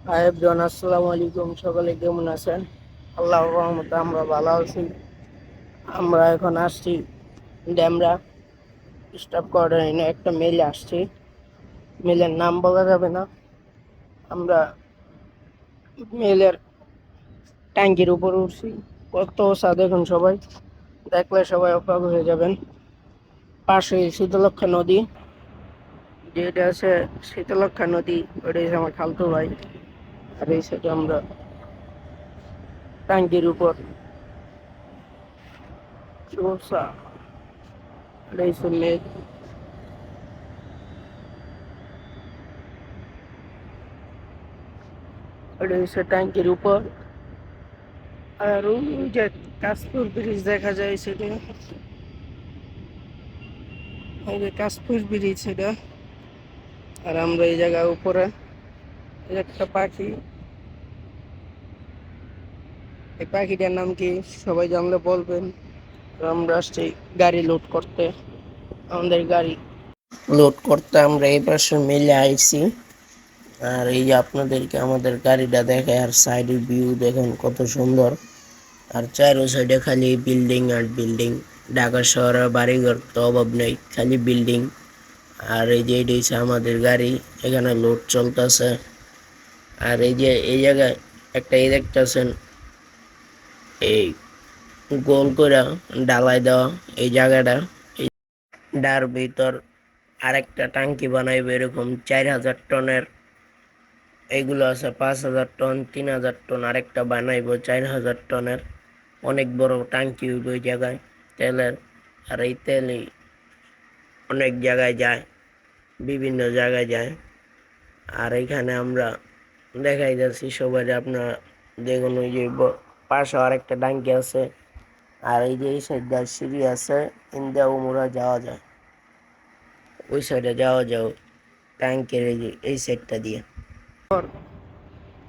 Hi everyone আসসালামু আলাইকুম সকলে কেমন আছেন? আল্লাহ রহমতে আমরা ভালো আছি। আমরা এখন আসছি ড্যামরা। স্টাফ কোয়ার্টারিনে একটা মেল আসছি। মেলের নাম বলা যাবে না। আমরা মেলের ট্যাঙ্কির উপর উঠছি। কত ওষা দেখুন সবাই? দেখলে সবাই অবাক হয়ে যাবেন। পাশে শীতলক্ষা নদী। যেটা আছে শীতলক্ষা নদী ওটা হচ্ছে আমার খালতো ভাই। আর এই সাইডে আমরা ট্যাঙ্কির উপর চোষা আর এই সব মেঘ ওটা হচ্ছে ট্যাঙ্কির উপর আর ওই যে কাশপুর ব্রিজ দেখা যায় সেটা ওই যে কাশপুর ব্রিজ সেটা আর আমরা এই জায়গার উপরে এই একটা পাখি এই পাখিটার নাম কি? সবাই জানলে বলবেন। আমরা আসছি গাড়ি লোড করতে। আমাদের গাড়ি লোড করতে আমরা এই পাশে মিলে আইছি। আর এই যে আপনাদেরকে আমাদের গাড়িটা দেখে আর সাইডের ভিউ দেখুন কত সুন্দর। আর চারো সাইডে খালি বিল্ডিং আর বিল্ডিং ঢাকা শহরে বাড়িঘর তো অভাব নেই, খালি বিল্ডিং আর এই যে এটি আমাদের গাড়ি, এখানে লোড চলতেছে। আর এই যে এই জায়গায় একটা এই দেখতেছেন এই গোল করে ডালাই দেওয়া এই জায়গাটা। ডার ভিতর আরেকটা টাঙ্কি বানাইবে এরকম চার হাজার টনের। এইগুলো আছে পাঁচ হাজার টন, তিন হাজার টন, আরেকটা বানাইবো চার হাজার টনের। অনেক বড় টাঙ্কি হইব ওই জায়গায়, তেলের। আর এই তেলই অনেক জায়গায় যায়, বিভিন্ন জায়গায় যায়। আর এখানে আমরা দেখাই যাচ্ছি সবাই আপনারা দেখুন ওই যে পাশে আরেকটা টাঙ্কি আছে। আর এই যে এই সাইড সিঁড়ি আছে ইন্দা উমরা যাওয়া যায়। ওই সাইডে যাওয়া যাও, ট্যাঙ্কের এই এই সাইডটা দিয়ে।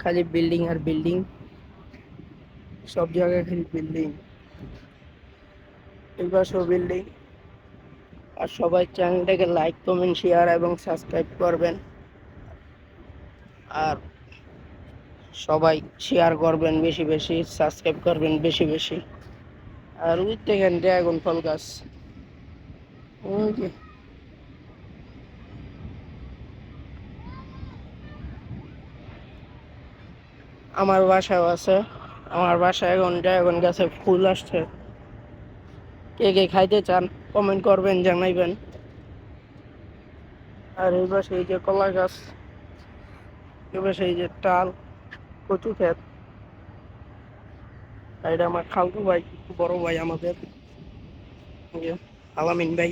খালি বিল্ডিং আর বিল্ডিং। সব জায়গায় খালি বিল্ডিং। পাশেও বিল্ডিং। আর সবাই চ্যানেলটাকে লাইক, কমেন্ট শেয়ার এবং সাবস্ক্রাইব করবেন। আর সবাই শেয়ার করবেন, বেশি বেশি সাবস্ক্রাইব করবেন, বেশি বেশি। আর ওই দেখেন ড্রাগন ফল গাছ। যে। আমার বাসায় আছে। আমার বাসায় এখন ড্রাগন গাছে ফুল আসছে। কে কে খাইতে চান কমেন্ট করবেন, জানাইবেন। আর এই পাশে এই যে কলা গাছ, এই পাশে এই যে টাল কচু ক্ষেত আর এটা আমার খালতু ভাই বড় ভাই আমাদের। আলামিন ভাই।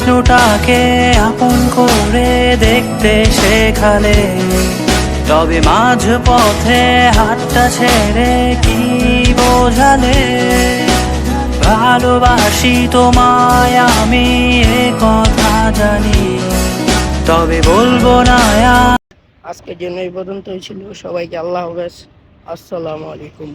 স্বপ্নটাকে আপন করে দেখতে শেখালে তবে মাঝ পথে হাতটা ছেড়ে কি বোঝালে? ভালোবাসি তোমায়, আমি এ কথা জানি। তবে বলব না আজকের জন্য এই পর্যন্তই ছিল। সবাইকে আল্লাহ হাফেজ। আসসালামু আলাইকুম।